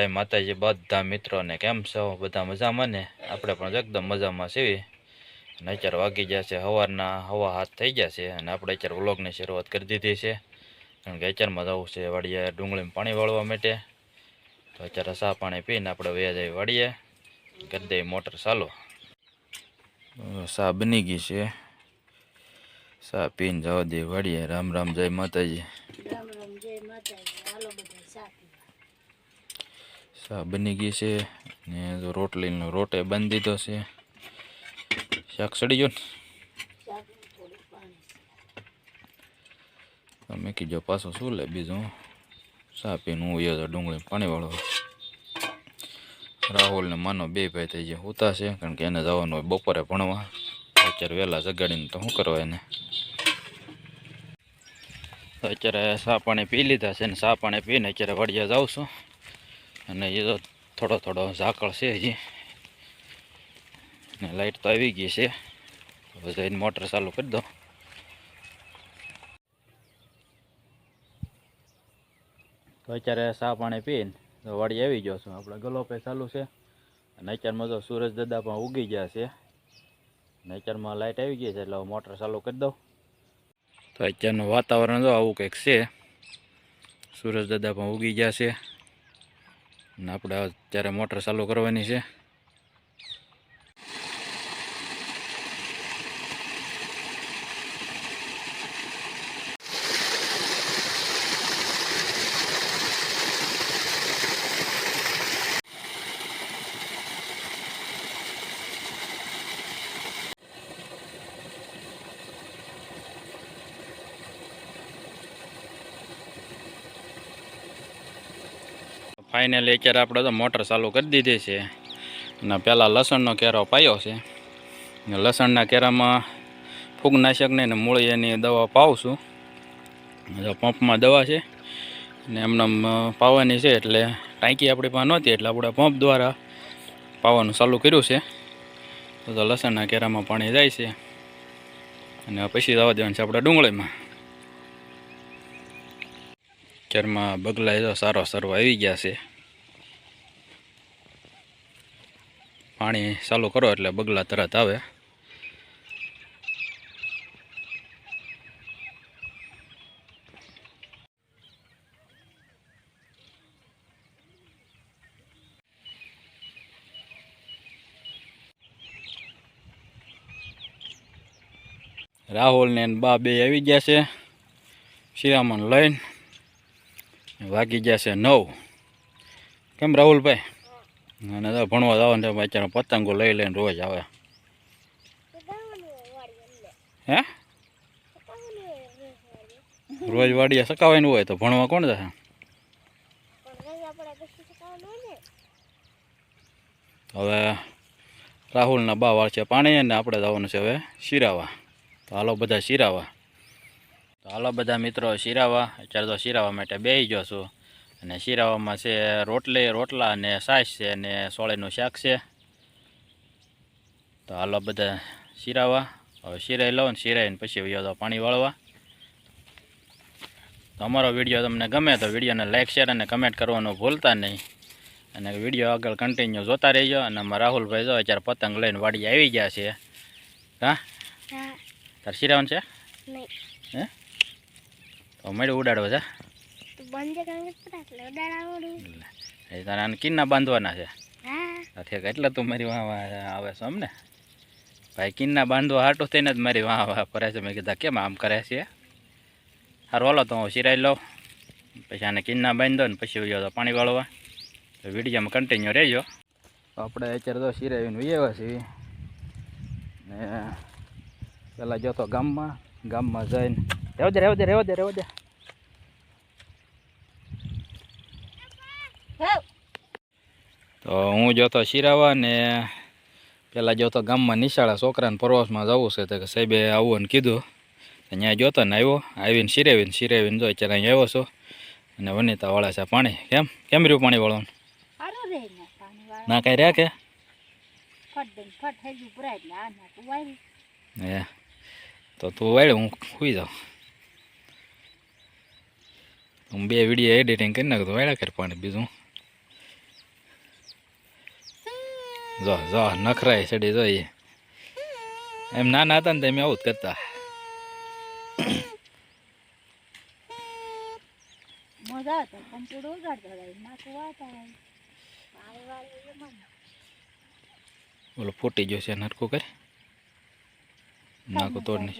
જય માતાજી બધા મિત્રોને, કેમ છો? બધા મજામાં ને? આપણે પણ એકદમ મજામાં છીએ. અને અત્યારે વાગી છે સવારના, હવા હાથ થઈ છે અને આપણે અત્યારે વ્લોગની શરૂઆત કરી દીધી છે. કારણ કે અત્યારમાં જવું છે વાડીએ ડુંગળીમાં પાણી વાળવા માટે. તો અત્યારે સા પાણી પીને આપણે વ્યા જઈ વાડીએ. કરી દઈએ મોટર ચાલો. સા બની ગઈ છે. સા પીને જવા દઈએ વાડીએ. રામ રામ, જય માતાજી. રામ રામ, જય માતાજી. સાથ ચા બની ગઈ છે ને જો રોટલીનો રોટે બાંધી દીધો છે શાક સડી ગયો ને શાક થોડું પાણી તો મેં કીધું પાછો શું લે બીજું ચા પીને હું યો તો ડુંગળી પાણીવાળો રાહુલ ને માનો બે ભાઈ થઈ ગયા ઉતા છે કારણ કે એને જવાનું હોય બપોરે ભણવા અત્યારે વહેલા જગાડીને તો શું કરવા એને તો અત્યારે ચા પાણી પી લીધા છે ને ચા પાણી પીને અત્યારે વડિયા જાઉં છું અને એ તો થોડો થોડો ઝાકળ છે હજી. ને લાઈટ તો આવી ગઈ છે. હવે જઈને મોટર ચાલુ કરી દો. તો અત્યારે સા પાણી પીને તો વાડી આવી ગયો છું. આપણે ગલોપે ચાલુ છે. અને અત્યારમાં તો સૂરજ દાદા પણ ઉગી ગયા છે. અને અત્યારમાં લાઇટ આવી ગઈ છે એટલે મોટર ચાલુ કરી દઉં. તો અત્યારનું વાતાવરણ જો આવું કંઈક છે. સૂરજ દાદા પણ ઉગી ગયા છે. અને આપણે અત્યારે મોટર ચાલુ કરવાની છે. ફાઇનલી અત્યારે આપણે તો મોટર ચાલુ કરી દીધી છે. અને પહેલાં લસણનો કેરો પાયો છે. લસણના કેરામાં ફૂગનાશકને ને મૂળિયાની દવા પાઉં છું. જો પંપમાં દવા છે. ને એમને પાવાની છે એટલે ટાંકી આપણી પાસે નહોતી એટલે આપણે પંપ દ્વારા પાવાનું ચાલુ કર્યું છે. તો લસણના કેરામાં પાણી જાય છે. અને પછી દવા દેવાનું છે આપણે ડુંગળીમાં. કેરમાં બગલા એ સારો સરવા આવી ગયા છે. પાણી ચાલુ કરો એટલે બગલા તરત આવે. રાહુલ ને બા બે આવી ગયા છે. શિરામણ લઈને. વાગી ગયા છે નવ. કેમ રાહુલભાઈ? અને તો ભણવા જવાનું છે, અત્યારે પતંગો લઈ લઈને રોજ આવે. હે? રોજ વાડીએ સકાવાનું હોય તો ભણવા કોણ જશે? હવે રાહુલના બા વાળ છે પાણી અને આપણે જવાનું છે હવે શિરાવા. તો હાલો બધા શિરાવા. તો હાલો બધા મિત્રો શિરાવા. અત્યારે તો શિરાવા માટે બેસી ગયો છું. અને શિરાવામાં છે રોટલી રોટલા અને છાશ છે અને સોળેનું શાક છે. તો હાલો બધા શિરાવા. હવે શિરાઈ લઉં ને શિરાઈને પછી વયો તો પાણી વાળવા. તો અમારો વીડિયો તમને ગમે તો વિડીયોને લાઇક શેર અને કમેન્ટ કરવાનું ભૂલતા નહીં. અને વીડિયો આગળ કન્ટિન્યુ જોતા રહેજો. અને અમારા રાહુલભાઈ જો અત્યારે પતંગ લઈને વાડી આવી ગયા છે. હા? તાર શિરાવન છે? હે? મળ્યું ઉડાડવો છે તારા કિન્ના બાંધવાના છે. ઠીક એટલે તું મારી વાહ આવે છે અમને. ભાઈ કિન્ના બાંધવા હાટું થઈને જ મારી વાહ વાહ કરે છે. મેં કીધા કેમ આમ કરે છે? સારું હાલો તો હું સિરાઈ લઉં. પછી આને કિન્ના બાંધો ને પછી ગયો તો પાણી વાળવા. તો વિડીયોમાં કન્ટિન્યુ રહેજો. આપણે અત્યારે તો સિરાવીને વિયેવા છીએ. ને પહેલાં જતો ગામમાં ગામમાં જઈને રહેવા દે રહેવા દે રહેવા દે રહેવા દે. તો હું જોતો શિરાવા ને પેલા જોતો ગામમાં નિશાળા છોકરાને પ્રવાસમાં જવું છે તો કે સાહેબે આવું ને કીધું. ત્યાં જોતો ને આવ્યો આવીને શિરાવીને શિરાવીને જો અત્યારે અહીં આવ્યો છો. અને વનિતા વાળા છે પાણી. કેમ? કેમ રહ્યું પાણી વાળવાનું? ને પાણી વાળા ના કઈ રહ્યા કે? હે. તો તું વાળ હું સુઈ જાઉં. હું બે વીડિયો એડિટિંગ કરી નાખતો વાળા કર પાણી બીજું જો જો નખરાય ચડી જોઈએ એમ નાના હતા ને તેમ આવું જ કરતા. ઓલો ફૂટી ગયો છે નરકું કરે. નાખું તોડ નહીં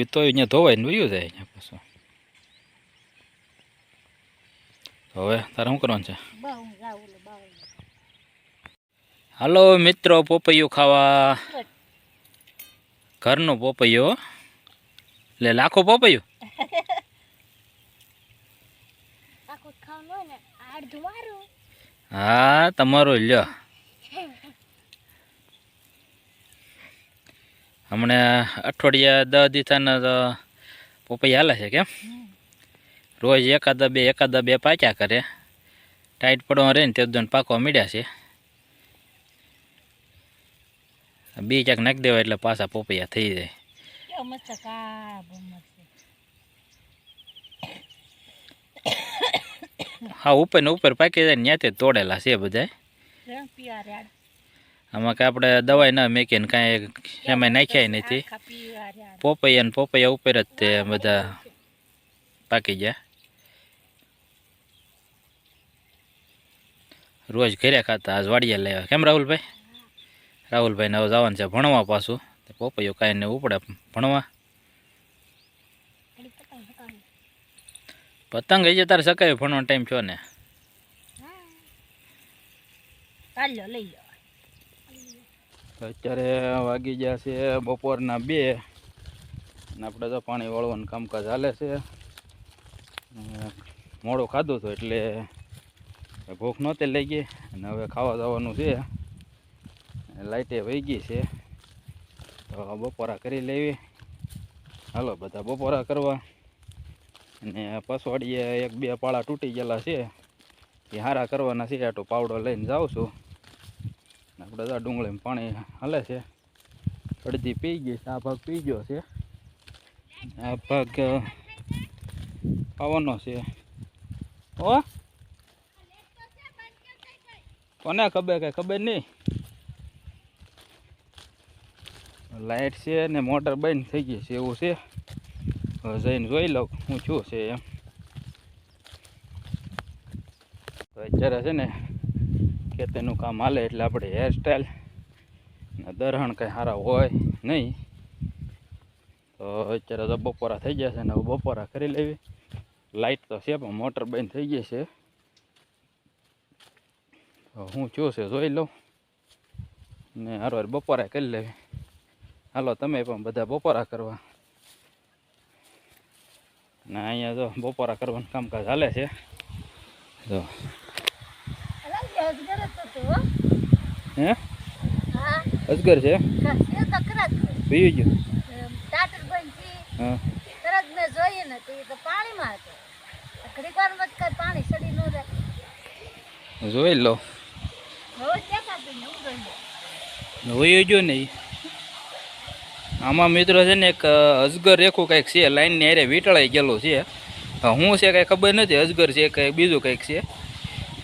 એ તો અહીંયા ધોવાય ને વયું જાય અહીંયા પાછું તો હવે તારે શું કરવાનું છે? હાલો મિત્રો પોપૈયું ખાવા. ઘરનો પોપૈયો. એટલે લાખો પોપૈયું. હા તમારો લ્યો. હમણાં અઠવાડિયા દસ દિવસના તો પોપૈયા હાલે છે કેમ? રોજ એકાદા બે એકાદા બે પાક્યા કરે. ટાઈટ પડવા રહે ને તે દોન પાકવા મીડ્યા છે. બી ક્યાંક નાખી દેવાય એટલે પાછા પોપૈયા થઈ જાય. કા હા ઉપર ને ઉપર પાકી જાય ને ત્યાંથી તોડેલા છે બધા આમાં કાંઈ આપણે દવાઈ ના મેકીને કાંઈ એમાં નાખ્યા નથી. પોપૈયા ને પોપૈયા ઉપર જ તે બધા પાકી જાય રોજ ઘરે ખાતા આજ વાડિયા લેવા કેમ રાહુલભાઈ? રાહુલભાઈને હવે જવાનું છે ભણવા પાછું. તે પોપૈયો કાંઈ ને ઉપડે ભણવા. પતંગ હજી તારે સકાય ભણવાનો ટાઈમ છો ને? અત્યારે વાગી ગયા છે બપોરના બે. અને આપણે તો પાણી વાળવાનું કામકાજ હાલે છે. મોડું ખાધું હતું એટલે ભૂખ નહોતી લઈ ગઈ. અને હવે ખાવા જવાનું છે. લાઇટે વહી ગઈ છે. તો બપોરા કરી લેવી. હાલો, બધા બપોરા કરવા. અને પસવાડીએ એક બે પાળા તૂટી ગયેલા છે. એ હારા કરવાના છે. આટો પાવડો લઈને જાઉં છું. આપણે તો ડુંગળીમાં પાણી હાલે છે. અડધી પી ગઈ છે. આ ભાગ પી ગયો છે. આ ભાગ ખાવાનો છે. ઓ કોને ખબર કઈ ખબર નહીં? લાઇટ છે ને મોટર બંધ થઈ ગઈ છે, એવું છે? જઈને જોઈ લઉં, હું છું છે એમ. તો અત્યારે છે ને ખેતરનું કામ હાલે એટલે આપણે હેરસ્ટાઈલ ને દરહણ કંઈ સારા હોય નહીં. તો અત્યારે તો બપોરા થઈ ગયા છે ને બપોરા કરી લેવી. લાઇટ તો છે પણ મોટર બંધ થઈ ગઈ છે. હું છું છે, જોઈ લઉં. ને હારો બપોરા કરી લેવી. હાલો, તમે પણ બધા બપોરા કરવા. ને અહીંયા જો બપોરા કરવાનું કામકાજ હાલે છે. જો. હો? અજગર છે? જ ગયું? હા. તરત મેં જોઈએ ને તો પાણીમાં પાણી સડી ન રહે જોઈ લો હવે દેખાતું ને હું જોઈ હોય જો નહીં આમાં મિત્રો છે ને એક અજગર રેખું કંઈક છે લાઈનની હારે વીંટળાઈ ગયેલું છે. હું છે કાંઈ ખબર નથી, અજગર છે કંઈ બીજું કંઈક છે.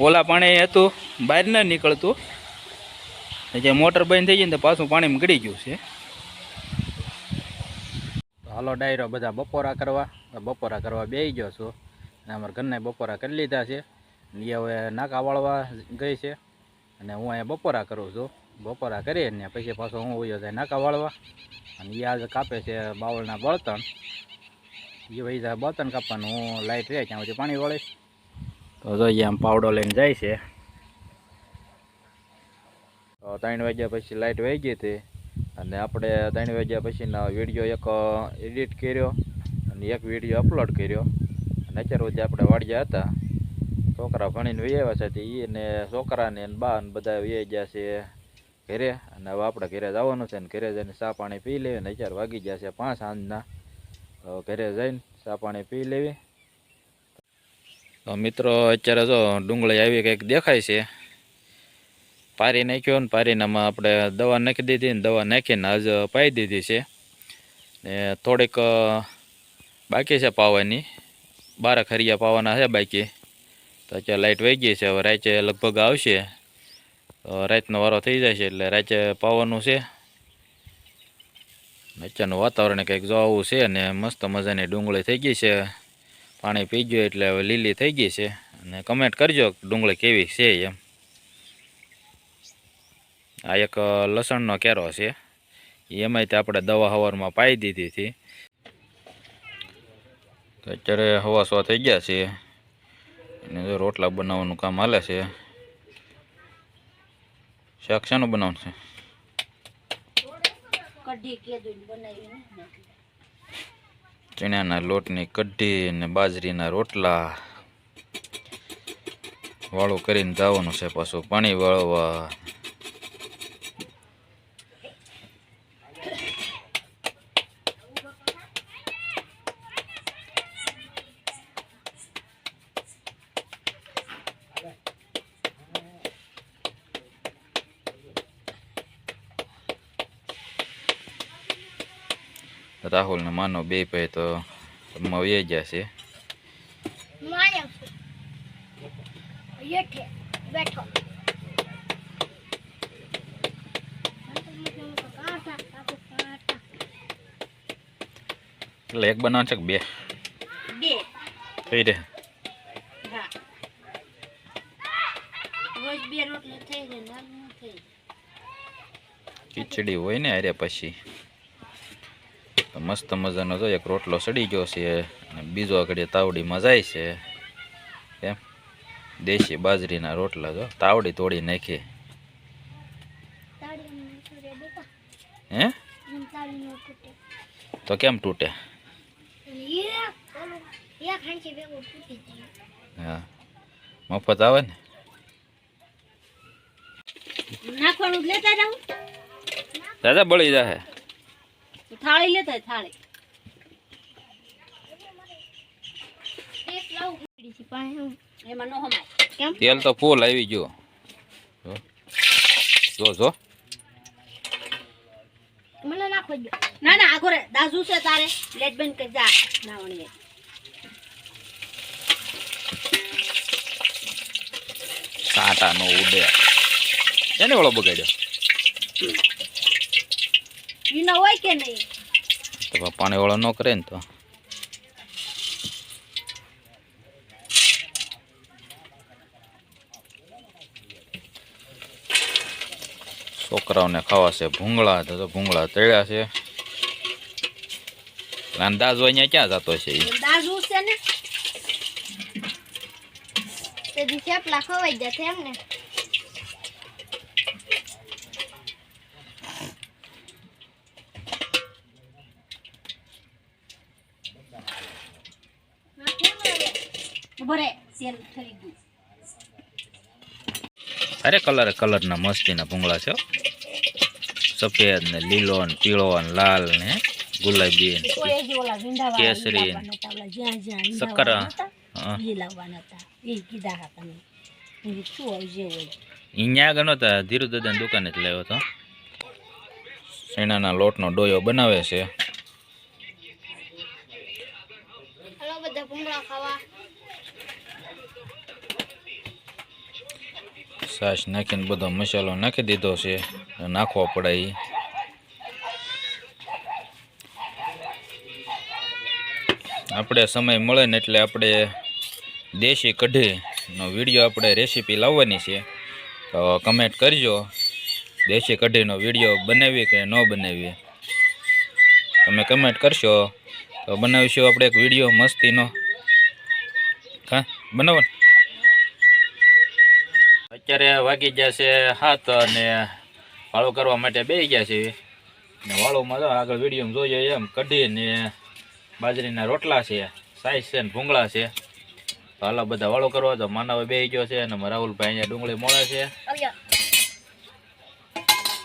ઓલા પાણી હતું, બહાર ન નીકળતું. જે મોટર બંધ થઈ ગઈ ને પાછું પાણીમાં ગળી ગયું છે. હાલો ડાયરો, બધા બપોરા કરવા. બપોરા કરવા બેસી ગયો છું. અમારા ઘરના બપોરા કરી લીધા છે. એ હવે નાકા વાળવા ગઈ છે. અને હું અહીંયા બપોરા કરું છું. બપોરા કરી ને પછી પાછો હું ઉયો જાય નાકા વાળવા. અને એ આજે કાપે છે બાવળના બળતણ. એ ભાઈ જાય બળતણ કાપવાનું. હું લાઇટ રહે ત્યાં પછી પાણી વળીશ. તો જોઈએ આમ પાવડો લઈને જાય છે. તો ત્રણ વાગ્યા પછી લાઇટ વહી ગઈ હતી. અને આપણે ત્રણ વાગ્યા પછીનો વીડિયો એક એડિટ કર્યો. અને એક વીડિયો અપલોડ કર્યો. અને અત્યાર સુધી આપણે વાડિયા હતા. છોકરા ભણીને આવ્યા છે એ ને છોકરાને ને બા ને બધા વહી ગયા છે ઘરે. અને હવે આપણે ઘરે જવાનું છે ને ઘરે જઈને ચા પાણી પી લેવી ને અત્યારે વાગી ગયા છે પાંચ સાંજના. તો ઘરે જઈને ચા પાણી પી લેવી. તો મિત્રો અત્યારે જો ડુંગળી આવી કંઈક દેખાય છે. પારી નાખ્યો ને પારીનામાં આપણે દવા નાખી દીધી ને દવા નાખીને આજ પાઈ દીધી છે. ને થોડીક બાકી છે પાવાની. બાર ખરિયા પાવાના છે બાકી. તો અત્યારે લાઇટ વહી ગઈ છે. હવે રાચે લગભગ આવશે. રાતનો વારો થઈ જાય છે એટલે રાતે પાવાનું છે. અત્યારનું વાતાવરણ કંઈક જોવું છે ને મસ્ત મજાની ડુંગળી થઈ ગઈ છે. પાણી પી ગયું એટલે હવે લીલી થઈ ગઈ છે. અને કમેન્ટ કરજો ડુંગળી કેવી છે એમ. આ એક લસણનો કેરો છે. એમાંય તે આપણે દવા હવારમાં પાઈ દીધી હતી. અત્યારે હવા સો થઈ ગયા છે. અને જો રોટલા બનાવવાનું કામ હાલે છે. શાક શાનું બનાવવાનું છે? ને? ચણાના લોટની કઢી અને બાજરીના રોટલા. વાળું કરીને જવાનું છે પાછું. પાણી વાળવા. રાહુલ ને માનો બે ભાઈ તો વહી ગયા છે. એટલે એક બનાવ છે કે બે? થઈ થઈ ખીચડી હોય ને અરે પછી. તો મસ્ત મજાનો જો એક રોટલો સડી ગયો છે અને બીજો આગળ તાવડીમાં જાય છે. એમ? દેશી બાજરીના રોટલા જો. તાવડી તોડી નાખી. હે? તો કેમ તૂટે? હા. મફત આવે ને? દાદા બળી જાય થાળી લેતા થાળી. એમાં નો કેમ? તેલ તો ફૂલ આવી ગયો. જો. જો. મને નાખો ના ના આગો રે દાજુ છે તારે. લેટ બંધ કરી જા નાવણી કાંટા નો ઉડે. એને ઓળો બગાડ્યો. ઈનો હોય કે નહીં? તો પાણી વાળો ન કરે ને તો. છોકરાઓને ખાવા છે ભૂંગળા તો ભૂંગળા તળ્યા છે. અંદાજો અહીંયા ક્યાં જતો છે? દાજુ છે ને? તે દી થેપલા ખવાઈ જશે એમ ને બરે સેલ થઈ ગયું અરે કલર કલરના મસ્તીના ભૂંગળા છે સફેદ ને લીલો ને પીળો ને લાલ ને ગુલાબી ને કેસરી. લાવવાના અહીંયા લાવવાના હતા. ધીરુ દાદાની દુકાને જ લાવ્યો હતો શેણાના લોટનો ડોયો બનાવે છે. હલો બધા ભૂંગળા ખાવા. છાશ નાખીને બધો મસાલો નાખી દીધો છે. નાખવો પડે એ આપણે સમય મળે ને એટલે આપણે દેશી કઢીનો વીડિયો આપણે રેસીપી લાવવાની છે. તો કમેન્ટ કરજો. દેશી કઢીનો વીડિયો બનાવી કે ન બનાવીએ? તમે કમેન્ટ કરશો. તો બનાવીશું આપણે એક વીડિયો મસ્તીનો. હા, બનાવો અત્યારે વાગી ગયા છે હાથ અને વાળું કરવા માટે બેસી ગયા છે. ને વાળોમાં તો આગળ વિડીયોમાં જોઈએ એમ કઢી ને બાજરીના રોટલા છે સાઈઝ છે ને ભૂંગળા છે. હાલા બધા વાળો કરવા તો માનવ બે ગયો છે અને રાહુલભાઈ અહીંયા ડુંગળી મળે છે.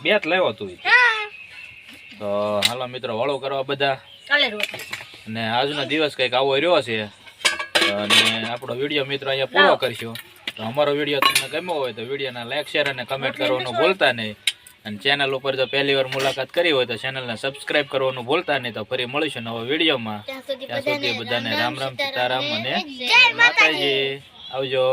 બે જ લાવ્યો તું. તો હાલો મિત્રો વાળો કરવા બધા. અને આજનો દિવસ કંઈક આવો રહ્યો છે. અને આપણો વીડિયો મિત્રો અહીંયા પૂરો કરશું. તો અમારો વીડિયો તમને ગમ્યો હોય તો વિડીયોના લાઈક શેર અને કમેન્ટ કરવાનું ભૂલતા નહીં. અને ચેનલ ઉપર જો પહેલી વાર મુલાકાત કરી હોય તો ચેનલને સબસ્ક્રાઇબ કરવાનું ભૂલતા નહીં તો ફરી મળીશું નવા વિડીયોમાં. ત્યાં સુધી બધાને રામ રામ સીતારામ અને માતાજી. આવજો.